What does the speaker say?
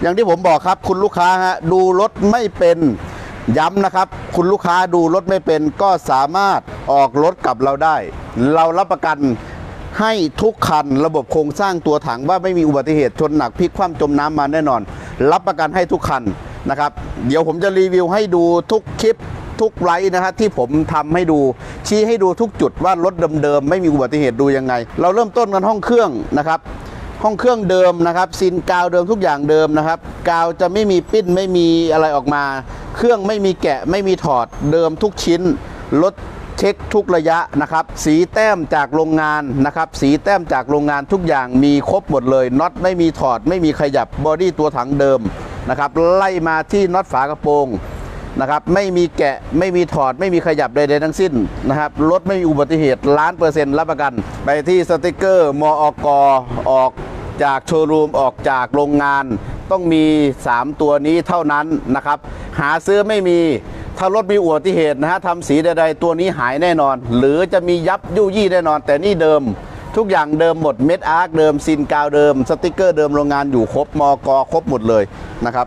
อย่างที่ผมบอกครับคุณลูกค้าฮะดูรถไม่เป็นย้ำนะครับ คุณลูกค้าดูรถไม่เป็นก็สามารถออกรถกับเราได้ เรารับประกันให้ทุกคันระบบโครงสร้างตัวถังว่าไม่มีอุบัติเหตุชนหนักพลิกคว่ำจมน้ำมาแน่นอน รับประกันให้ทุกคันนะครับ เดี๋ยวผมจะรีวิวให้ดูทุกคลิปทุกไลท์นะฮะที่ผมทำให้ดู ชี้ให้ดูทุกจุดว่ารถเดิมๆไม่มีอุบัติเหตุดูยังไง เราเริ่มต้นกันห้องเครื่องนะครับ ห้องเครื่องเดิมนะครับซินกาวเดิมทุกอย่างเดิมนะครับ กาวจะไม่มีปิ้นไม่มีอะไรออกมา เครื่องไม่มีแกะไม่มีถอดเดิมทุกชิ้นรถเช็คทุกระยะนะครับ สีแต้มจากโรงงานนะครับ สีแต้มจากโรงงานทุกอย่างมีครบหมดเลยน็อตไม่มีถอดไม่มีขยับบอดี้ตัวถังเดิมนะครับไล่มาที่น็อตฝากระโปรงนะครับไม่มีแกะไม่มีถอดไม่มีขยับใดๆทั้งสิ้นนะครับรถไม่มีอุบัติเหตุล้านเปอร์เซ็นต์รับประกัน ไปที่สติกเกอร์มอกออก จากโชว์รูมออกจากโรงงาน ต้องมี 3 ตัวนี้เท่านั้นนะครับ หาซื้อไม่มีถ้ารถมีอุบัติเหตุนะฮะทำสีใดๆตัวนี้หายแน่นอน หรือจะมียับยุ่ยี่แน่นอน แต่นี่เดิม ทุกอย่างเดิมหมดเม็ดอาร์คเดิมซินกาวเดิม สติกเกอร์เดิมโรงงานอยู่ครบมอกครบหมดเลยนะครับ